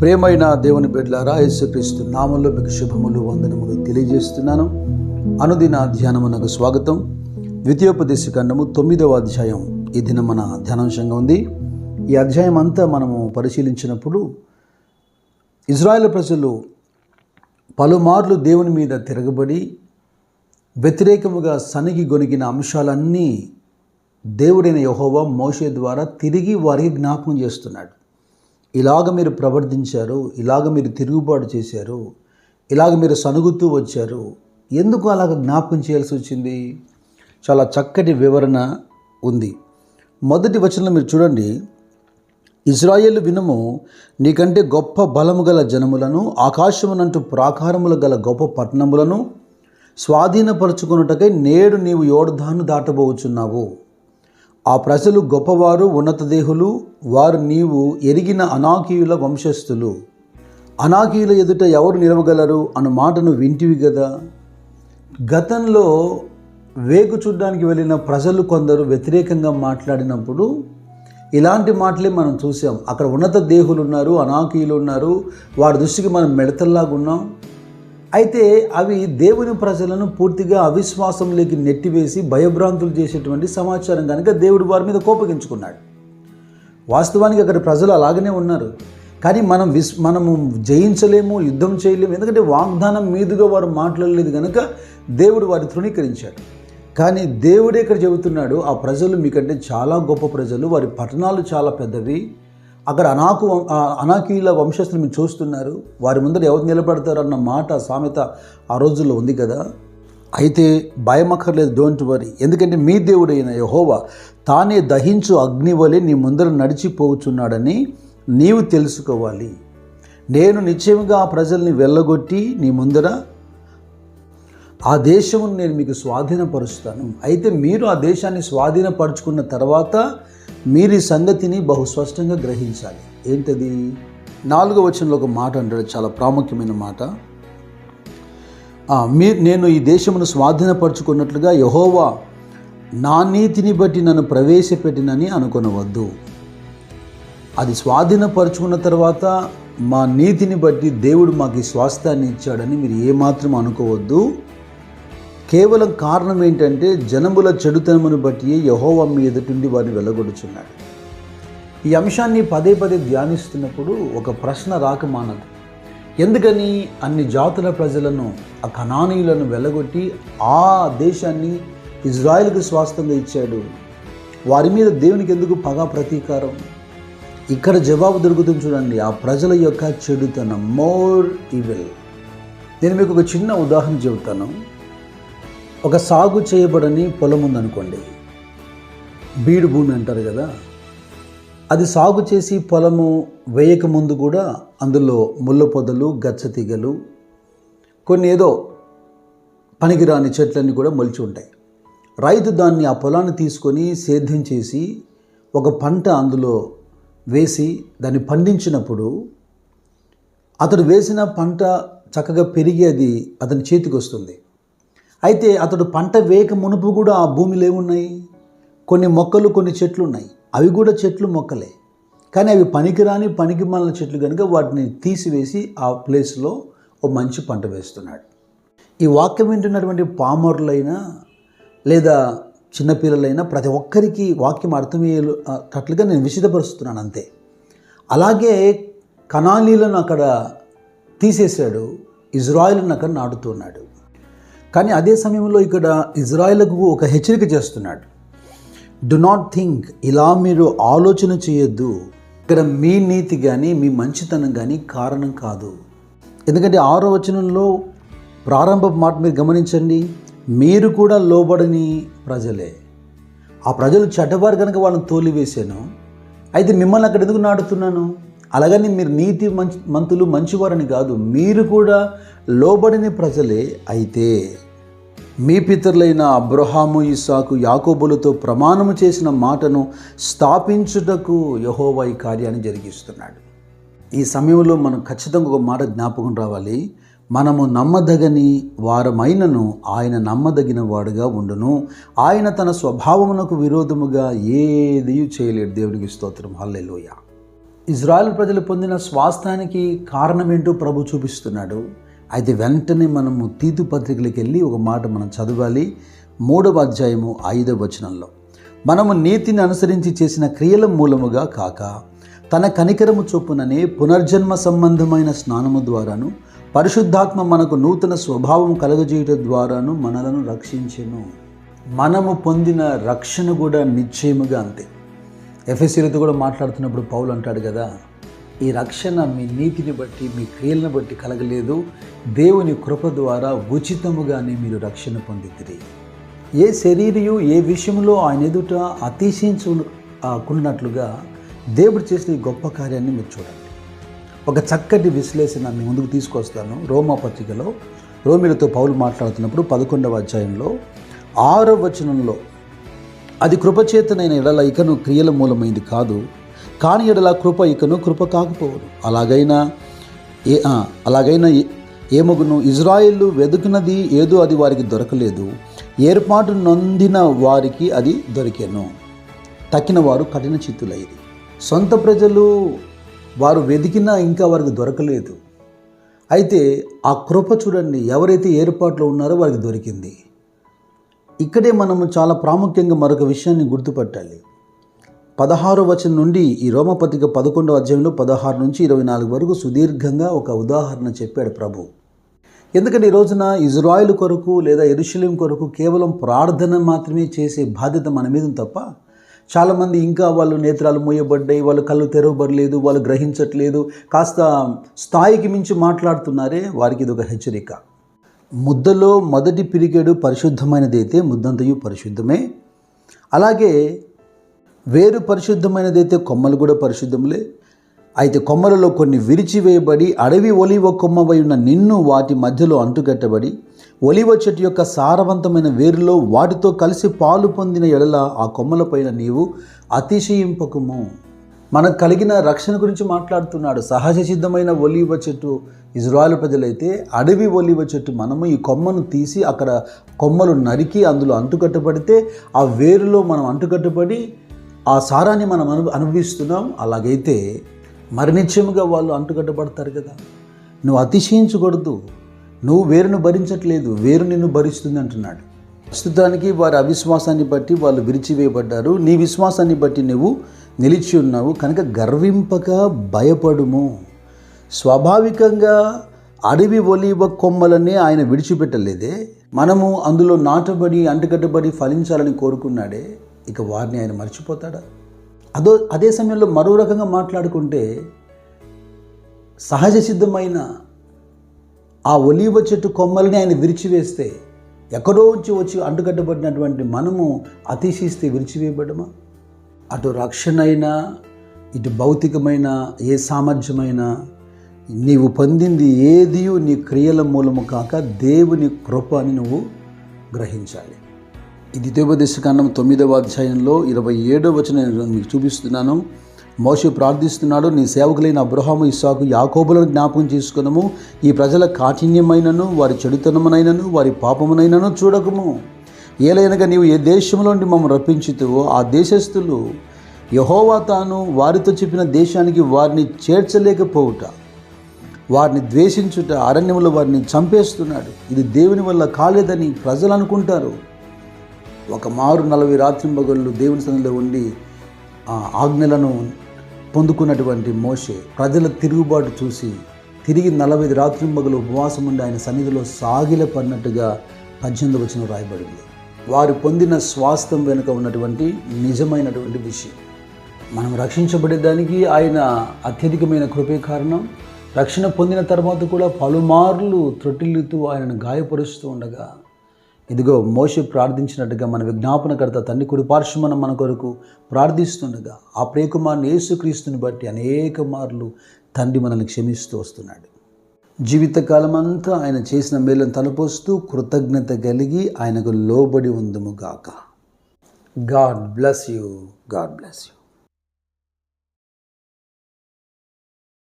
ప్రేమైన దేవుని బిడ్డలారా యేసుక్రీస్తు నామంలో మీకు శుభములు వందనములు తెలియజేస్తున్నాను. అనుదిన ధ్యానమునకు స్వాగతం. ద్వితీయోపదేశ ఖండము తొమ్మిదవ అధ్యాయం. ఈ దినం మన ధ్యానాంశంగా ఉంది. ఈ అధ్యాయం అంతా మనము పరిశీలించినప్పుడు ఇజ్రాయెల్ ప్రజలు పలుమార్లు దేవుని మీద తిరగబడి వ్యతిరేకముగా సనిగి గొనిగిన అంశాలన్నీ దేవుడైన యహోవా మోషే ద్వారా తిరిగి వారికి జ్ఞాపకం చేస్తున్నాడు. ఇలాగ మీరు ప్రవర్తించారు ఇలాగ మీరు తిరుగుబాటు చేశారు ఇలాగ మీరు సనుగుతూ వచ్చారు ఎందుకు అలాగ జ్ఞాపకం చేయాల్సి వచ్చింది? చాలా చక్కటి వివరణ ఉంది. మొదటి వచనంలో మీరు చూడండి. ఇజ్రాయేల్ వినము నీకంటే గొప్ప బలము గల జనములను ఆకాశమునంటూ ప్రాకారములు గల గొప్ప పట్టణములను స్వాధీనపరుచుకున్నటకై నేడు నీవు యోర్ధాను దాటబోచున్నావు. ఆ ప్రజలు గొప్పవారు ఉన్నతదేహులు వారు నీవు ఎరిగిన అనాకీయుల వంశస్థులు. అనాకీయుల ఎదుట ఎవరు నిలవగలరు అన్న మాటను వింటివి కదా గతంలో వేగు చూడ్డానికి వెళ్ళిన ప్రజలు కొందరు వ్యతిరేకంగా మాట్లాడినప్పుడు ఇలాంటి మాటలే మనం చూసాం. అక్కడ ఉన్నత దేహులు ఉన్నారు అనాకీయులు ఉన్నారు. వారి దృష్టికి మనం మెడతల్లాగా ఉన్నాం. అయితే అవి దేవుని ప్రజలను పూర్తిగా అవిశ్వాసంలోకి నెట్టివేసి భయభ్రాంతులు చేసేటువంటి సమాచారం కనుక దేవుడు వారి మీద కోపగించుకున్నాడు. వాస్తవానికి అక్కడ ప్రజలు అలాగనే ఉన్నారు. కానీ మనం విస్ మనము జయించలేము యుద్ధం చేయలేము ఎందుకంటే వాగ్దానం మీదుగా వారు మాట్లాడలేదు కనుక దేవుడు వారిని తృణీకరించాడు. కానీ దేవుడే ఇక్కడ చెబుతున్నాడు? ఆ ప్రజలు మీకంటే చాలా గొప్ప ప్రజలు వారి పట్టణాలు చాలా పెద్దవి అక్కడ అనాకు అనాకీల అనాకీయుల వంశస్థులు మీరు చూస్తున్నారు. వారి ముందర ఎవరు నిలబడతారన్న మాట సామెత ఆ రోజుల్లో ఉంది కదా. అయితే భయమక్కర్లేదు డోంట్ వరీ ఎందుకంటే మీ దేవుడైన యహోవా తానే దహించు అగ్ని వలె నీ ముందర నడిచిపోవచ్చున్నాడని నీవు తెలుసుకోవాలి. నేను నిశ్చయంగా ఆ ప్రజల్ని వెళ్ళగొట్టి నీ ముందర ఆ దేశమును నేను మీకు స్వాధీనపరుస్తాను. అయితే మీరు ఆ దేశాన్ని స్వాధీనపరుచుకున్న తర్వాత మీరు ఈ సంగతిని బహు స్పష్టంగా గ్రహించాలి. ఏంటది? నాలుగో వచనంలో ఒక మాట అంటాడు చాలా ప్రాముఖ్యమైన మాట. మీ నేను ఈ దేశమును స్వాధీనపరుచుకున్నట్లుగా యహోవా నా నీతిని బట్టి నన్ను ప్రవేశపెట్టినని అనుకునవద్దు. అది స్వాధీనపరుచుకున్న తర్వాత మా నీతిని బట్టి దేవుడు మాకు ఈ స్వాస్థ్యాన్ని ఇచ్చాడని మీరు ఏమాత్రం అనుకోవద్దు. కేవలం కారణం ఏంటంటే జనముల చెడుతనమును బట్టి యహోవ మీ ఎదుటిండి వారిని వెళ్ళగొడుచున్నాడు. ఈ అంశాన్ని పదే పదే ధ్యానిస్తున్నప్పుడు ఒక ప్రశ్న రాకమానదు ఎందుకని అన్ని జాతుల ప్రజలను ఆ కణానీయులను వెళ్ళగొట్టి ఆ దేశాన్ని ఇజ్రాయెల్కి స్వాస్థంగా ఇచ్చాడు? వారి మీద దేవునికి ఎందుకు పగ ప్రతీకారం? ఇక్కడ జవాబు దొరుకుతుంది చూడండి. ఆ ప్రజల యొక్క చెడుతనం మోర్ ఈవిల్ నేను మీకు ఒక చిన్న ఉదాహరణ చెబుతాను. ఒక సాగు చేయబడని పొలం ఉందనుకోండి బీడు భూమి అంటారు కదా అది సాగు చేసి పొలము వేయక ముందు కూడా అందులో ముళ్ళ పొదలు గచ్చతీగలు కొన్ని ఏదో పనికిరాని చెట్లన్నీ కూడా మొలిచి ఉంటాయి. రైతు దాన్ని ఆ పొలాన్ని తీసుకొని సేద్యం చేసి ఒక పంట అందులో వేసి దాన్ని పండించినప్పుడు అతడు వేసిన పంట చక్కగా పెరిగి అది అతని చేతికి వస్తుంది. అయితే అతడు పంట వేయక మునుపు కూడా ఆ భూమిలో ఏమున్నాయి? కొన్ని మొక్కలు కొన్ని చెట్లు ఉన్నాయి అవి కూడా చెట్లు మొక్కలే. కానీ అవి పనికిరాని పనికి మాలిన చెట్లు కనుక వాటిని తీసివేసి ఆ ప్లేస్లో ఓ మంచి పంట వేస్తున్నాడు. ఈ వాక్యం వింటున్నటువంటి పామరులైనా లేదా చిన్నపిల్లలైనా ప్రతి ఒక్కరికి వాక్యం అర్థమయ్యేటట్లుగా నేను విషితపరుస్తున్నాను అంతే. అలాగే కణాలీలను అక్కడ తీసేశాడు ఇజ్రాయిల్ని అక్కడ నాటుతున్నాడు కానీ అదే సమయంలో ఇక్కడ ఇజ్రాయిల్కు ఒక హెచ్చరిక చేస్తున్నాడు. డు నాట్ థింక్ ఇలా మీరు ఆలోచన చేయొద్దు. ఇక్కడ మీ నీతి కానీ మీ మంచితనం కానీ కారణం కాదు. ఎందుకంటే ఆరో వచనంలో ప్రారంభ మాట మీరు గమనించండి మీరు కూడా లోబడని ప్రజలే. ఆ ప్రజలు చెడ్డవారు కనుక వాళ్ళని తోలివేశాను అయితే మిమ్మల్ని అక్కడ ఎందుకు నాటుతున్నాను? అలాగని మీరు నీతి మంచి మంతులు మంచివారని కాదు మీరు కూడా లోబడిన ప్రజలే అయితే. మీ పితరులైన అబ్రహాము ఇస్సాకు యాకోబులతో ప్రమాణము చేసిన మాటను స్థాపించుటకు యహోవా ఈ కార్యాన్ని జరిగిస్తున్నాడు. ఈ సమయంలో మనం ఖచ్చితంగా ఒక మాట జ్ఞాపకం రావాలి. మనము నమ్మదగని వారమైనను ఆయన నమ్మదగిన వాడుగా ఉండును. ఆయన తన స్వభావమునకు విరోధముగా ఏది చేయలేడు. దేవుడికి స్తోత్రం. హల్లెలోయ. ఇజ్రాయెల్ ప్రజలు పొందిన స్వాస్థానికి కారణమేంటో ప్రభు చూపిస్తున్నాడు. అయితే వెంటనే మనము తీతు పత్రికలకు వెళ్ళి ఒక మాట మనం చదవాలి. మూడవ అధ్యాయము ఐదవ వచనంలో మనము నీతిని అనుసరించి చేసిన క్రియల మూలముగా కాక తన కనికరము చొప్పుననే పునర్జన్మ సంబంధమైన స్నానము ద్వారాను పరిశుద్ధాత్మ మనకు నూతన స్వభావం కలగజేయటం ద్వారాను మనలను రక్షించెను. మనము పొందిన రక్షణ కూడా నిశ్చయముగా అంతే. ఎఫ్ఎస్సీలతో కూడా మాట్లాడుతున్నప్పుడు పౌలు అంటాడు కదా ఈ రక్షణ మీ నీతిని బట్టి మీ క్రియలను బట్టి కలగలేదు. దేవుని కృప ద్వారా ఉచితముగానే మీరు రక్షణ పొందితిరి. ఏ శరీరయు ఏ విషయంలో ఆయన ఎదుట అతిశయించుకున్నట్లుగా దేవుడు చేసిన ఈ గొప్ప కార్యాన్ని మీరు చూడండి. ఒక చక్కటి విశ్లేషణ మీ ముందుకు తీసుకొస్తాను. రోమా పత్రికలో రోమిలతో పౌలు మాట్లాడుతున్నప్పుడు పదకొండవ అధ్యాయంలో ఆరవ వచనంలో అది కృపచేతనైన ఎడల ఇకను క్రియల మూలమైంది కాదు. కాని ఎడల కృప ఇకను కృప కాకపోవును. అలాగైనా ఏ అలాగైనా ఏ- ఏమగును? ఇజ్రాయిల్ వెతుకున్నది ఏదో అది వారికి దొరకలేదు. ఏర్పాటు నొందిన వారికి అది దొరికెను. తక్కిన వారు కఠిన చిత్తులయ్యేది సొంత ప్రజలు వారు వెతికినా ఇంకా వారికి దొరకలేదు. అయితే ఆ కృప చూడండి ఎవరైతే ఏర్పాట్లో ఉన్నారో వారికి దొరికింది. ఇక్కడే మనము చాలా ప్రాముఖ్యంగా మరొక విషయాన్ని గుర్తుపట్టాలి. పదహారు వచనం నుండి ఈ రోమపత్రిక పదకొండవ అధ్యాయంలో పదహారు నుంచి ఇరవై నాలుగు వరకు సుదీర్ఘంగా ఒక ఉదాహరణ చెప్పాడు ప్రభు. ఎందుకంటే ఈ రోజున ఇజ్రాయిల్ కొరకు లేదా ఎరుషలేం కొరకు కేవలం ప్రార్థన మాత్రమే చేసే బాధ్యత మన మీద తప్ప చాలామంది ఇంకా వాళ్ళు నేత్రాలు మూయబడ్డాయి వాళ్ళు కళ్ళు తెరవబడలేదు వాళ్ళు గ్రహించట్లేదు కాస్త స్థాయికి మించి మాట్లాడుతున్నారే వారికి ఇది ఒక హెచ్చరిక. ముద్దలో మొదటి పిరిగేడు పరిశుద్ధమైనదైతే ముద్దంతయు పరిశుద్ధమే. అలాగే వేరు పరిశుద్ధమైనదైతే కొమ్మలు కూడా పరిశుద్ధములే. అయితే కొమ్మలలో కొన్ని విరిచివేయబడి అడవి ఒలివ కొమ్మవై ఉన్న నిన్ను వాటి మధ్యలో అంటుకట్టబడి ఒలివ చెట్టు యొక్క సారవంతమైన వేరులో వాటితో కలిసి పాలు పొందిన ఎడల ఆ కొమ్మలపైన నీవు అతిశయింపకము. మనకు కలిగిన రక్షణ గురించి మాట్లాడుతున్నాడు. సహజ సిద్ధమైన ఒలివ చెట్టు ఇజ్రాయల్ ప్రజలైతే అడవి ఒలివ చెట్టు మనము ఈ కొమ్మను తీసి అక్కడ కొమ్మలు నరికి అందులో అంటుకట్టబడితే ఆ వేరులో మనం అంటుకట్టబడి ఆ సారాన్ని మనం అను అనుభవిస్తున్నాం. అలాగైతే మరి వాళ్ళు అంటుకట్టబడతారు కదా. నువ్వు అతిశయించకూడదు. నువ్వు వేరును భరించట్లేదు. వేరు నిన్ను భరిస్తుంది అంటున్నాడు. ప్రస్తుతానికి వారి అవిశ్వాసాన్ని బట్టి వాళ్ళు విరిచివేయబడ్డారు. నీ విశ్వాసాన్ని బట్టి నువ్వు నిలిచి ఉన్నావు. కనుక గర్వింపక భయపడుము. స్వాభావికంగా అడవి ఒలివ కొమ్మలనే ఆయన విడిచిపెట్టలేదే. మనము అందులో నాటబడి అంటుకట్టబడి ఫలించాలని కోరుకున్నాడే. ఇక వారిని ఆయన మర్చిపోతాడా? అదో అదే సమయంలో మరో రకంగా మాట్లాడుకుంటే సహజ సిద్ధమైన ఆ ఒలీవ చెట్టు కొమ్మల్ని ఆయన విరిచివేస్తే ఎక్కడో నుంచి వచ్చి అంటుకట్టబడినటువంటి మనము అతిశిస్తే విరిచివేయబడమా? అటు రక్షణ అయినా ఇటు భౌతికమైన ఏ సామర్థ్యమైనా నీవు పొందింది ఏదియు నీ క్రియల మూలము కాక దేవుని కృప అని నువ్వు గ్రహించాలి. ద్వితీయోపదేశకాండం తొమ్మిదవ అధ్యాయంలో ఇరవై ఏడవ వచనం నేను మీకు చూపిస్తున్నాను. మోషే ప్రార్థిస్తున్నాడు నీ సేవకులైన అబ్రహాము ఇస్సాకు యాకోబులను జ్ఞాపకం చేసుకునము. ఈ ప్రజల కాఠిన్యమైనను వారి చెడుతనమునైనను వారి పాపమునైనను చూడకము. ఏలైనగా నీవు ఏ దేశంలో నుండి మమ్మల్ని రప్పించుతావో ఆ దేశస్థులు యహోవా తాను వారితో చెప్పిన దేశానికి వారిని చేర్చలేకపోవుట వారిని ద్వేషించుట అరణ్యంలో వారిని చంపేస్తున్నాడు. ఇది దేవుని వల్ల కాలేదని ప్రజలు అనుకుంటారు. ఒక మారు నలభై రాత్రింబగళ్ళు దేవుని సన్నిధిలో ఉండి ఆ ఆజ్ఞలను పొందుకున్నటువంటి మోషే ప్రజల తిరుగుబాటు చూసి తిరిగి నలభై రాత్రింబగలు ఉపవాసం ఉండి ఆయన సన్నిధిలో సాగిలపడినట్టుగా పద్దెనిమిది వచ్చిన రాయబడింది. వారు పొందిన స్వాస్థ్యం వెనుక ఉన్నటువంటి నిజమైనటువంటి విషయం. మనం రక్షించబడేదానికి ఆయన అత్యధికమైన కృపే కారణం. రక్షణ పొందిన తర్వాత కూడా పలుమార్లు త్రొట్టిల్లుతూ ఆయనను గాయపరుస్తూ ఉండగా ఇదిగో మోషి ప్రార్థించినట్టుగా మన విజ్ఞాపనకర్త తండ్రి కుడి పార్శ్వమన మన కొరకు ప్రార్థిస్తుండగా ఆ ప్రేకుమార్ని యేసుక్రీస్తుని బట్టి అనేక మార్లు తండ్రి మనల్ని క్షమిస్తూ వస్తున్నాడు. జీవితకాలం అంతా ఆయన చేసిన మేలను తలపోస్తూ కృతజ్ఞత కలిగి ఆయనకు లోబడి ఉందము గాక. God bless you. God bless you.